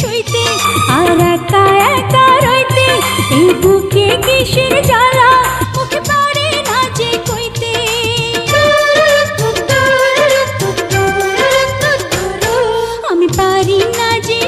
সইতে আর একা একা রইতে এই বুকে কিসের জ্বালা? মুখে আমি পারি না যে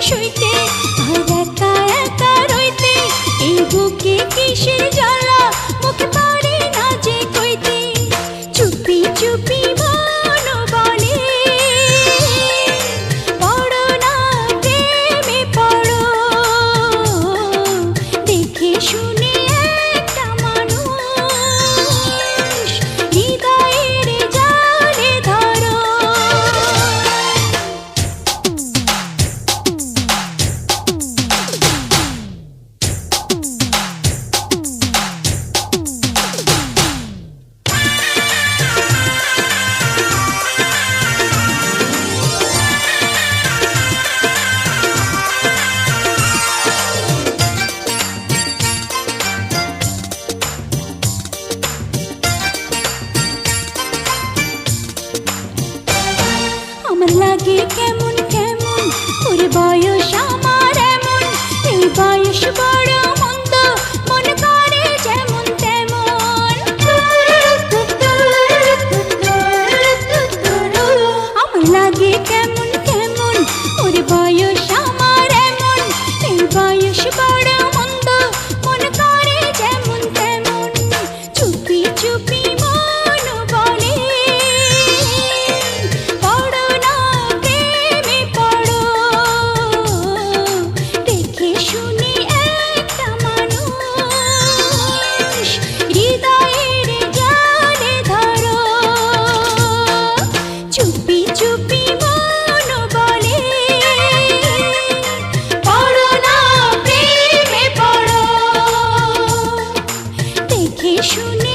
শুনে